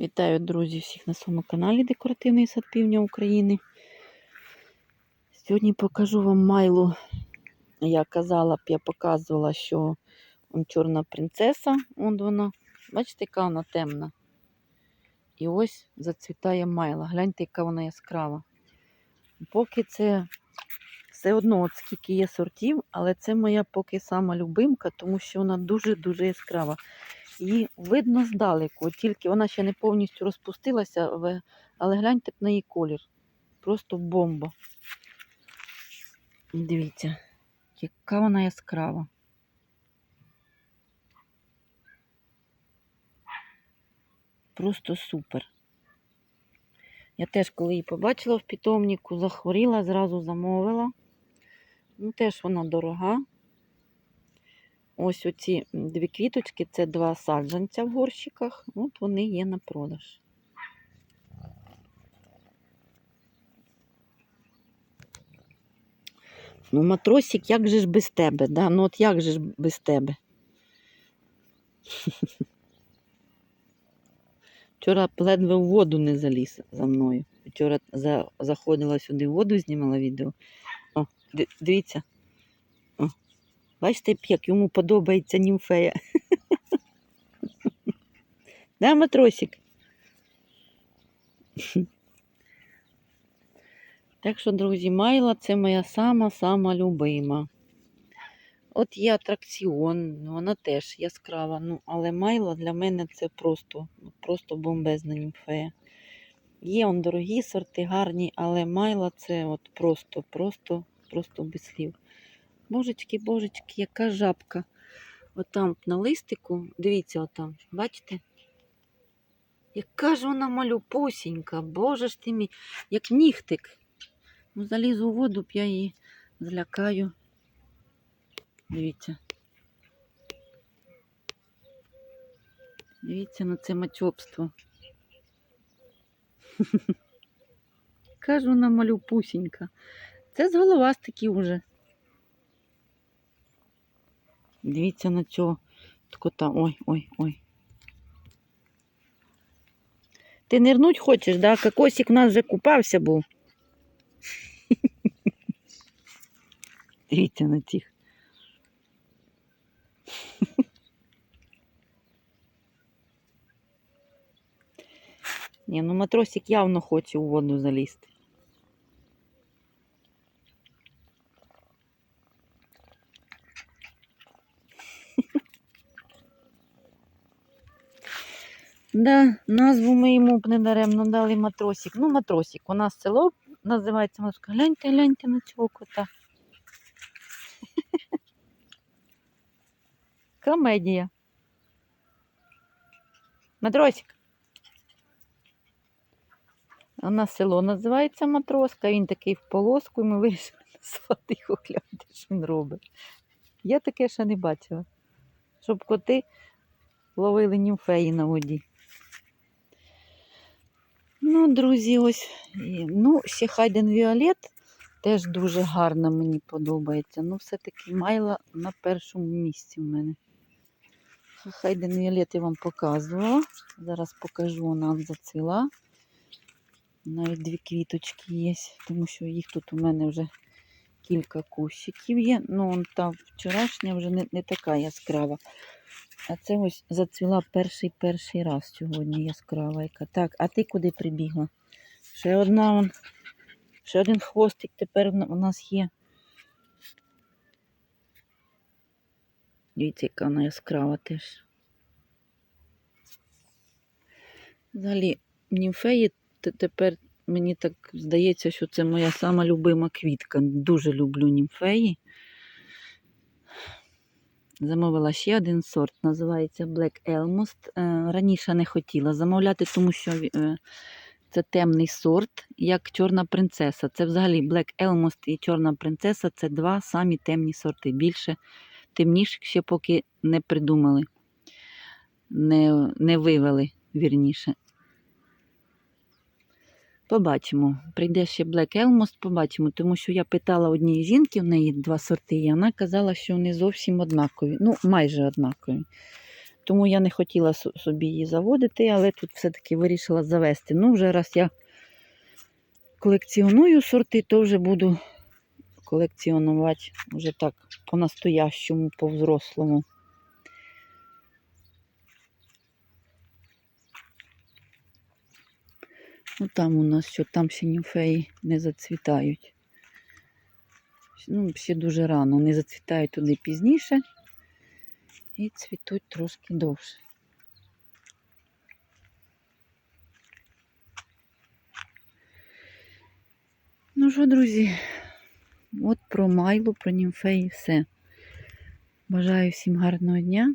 Вітаю, друзі, всіх на своєму каналі Декоративний сад Півдня України. Сьогодні покажу вам майлу. Я казала б, я показувала, що он чорна принцеса, он вона. Бачите, яка вона темна. І ось зацвітає майла. Гляньте, яка вона яскрава. Поки це все одно, от скільки є сортів, але це моя поки сама любимка, тому що вона дуже-дуже яскрава. Її видно здалеку, тільки вона ще не повністю розпустилася, але- гляньте на її колір. Просто бомба. Дивіться, яка вона яскрава. Просто супер. Я теж, коли її побачила в питомнику, захворіла, зразу замовила. Ну, теж вона дорога. Ось оці дві квіточки це два саджанця в горщиках. От вони є на продаж. Ну, матросик, як же ж без тебе? Да? Ну от як же ж без тебе? Вчора ледве в воду не заліз за мною. Вчора заходила сюди воду, знімала відео. О, дивіться. Бачите, як йому подобається німфея. Да, матросик? Так що, друзі, Майла це моя сама-сама любима. От є атракціон, вона теж яскрава, ну, але Майла для мене це просто, просто бомбезна німфея. Є он дорогі сорти, гарні, але Майла це от просто, просто, просто без слів. Божечки, божечки, яка жабка. Отам на листику, дивіться, отам, бачите? Яка ж вона малюпусінька, боже ж ти мій, як нігтик. Ну, залізу у воду, б я її злякаю. Дивіться. Дивіться на це мачобство. Яка ж вона малюпусінька. Це з головастики уже. Дивіться на цього кота. Ой, ой, ой. Ти нирнуть хочеш, да? Кокосик в нас вже купався був. Дивіться на цих. Ні, ну матросик явно хоче у воду залізти. Да, назву ми йому б недаремно дали матросик. Ну, матросик. У нас село називається Матросик. Гляньте, гляньте на цього кота. Комедія. Матросик. У нас село називається Матроска, він такий в полоску, і ми вирішили назвати його гляньте, що він робить. Я таке ще не бачила. Щоб коти ловили німфеї на воді. Ну, друзі, ось. Ну, ще Хайден Віолет теж дуже гарно мені подобається. Ну, все-таки Майла на першому місці в мене. Хайден Віолет я вам показувала. Зараз покажу, вона зацвіла. Навіть дві квіточки є, тому що їх тут у мене вже кілька кущиків є. Ну, он та вчорашня вже не, не така яскрава. А це ось зацвіла перший перший раз сьогодні яскрава яка. Так, а ти куди прибігла? Ще одна вон, ще один хвостик тепер у нас є. Дивіться, яка вона яскрава теж. Взагалі, німфеї тепер мені так здається, що це моя сама любима квітка. Дуже люблю німфеї. Замовила ще один сорт, називається Black Elmust. Е, Раніше не хотіла замовляти, тому що е, це темний сорт, як чорна принцеса. Це взагалі Black Elmust і чорна принцеса це два самі темні сорти. Більше темніших ще поки не придумали, не, не вивели вірніше. Побачимо. Прийде ще Black Elmust, побачимо, тому що я питала однієї жінки, в неї два сорти, і вона казала, що вони зовсім однакові. Ну, майже однакові. Тому я не хотіла собі її заводити, але тут все-таки вирішила завести. Ну, вже раз я колекціоную сорти, то вже буду колекціонувати вже так по-настоящому, по-взрослому. Ну там у нас що там ще німфеї не зацвітають. Ну, ще дуже рано. Не зацвітають туди пізніше і цвітуть трошки довше. Ну що, друзі, от про майлу, про німфеї все. Бажаю всім гарного дня.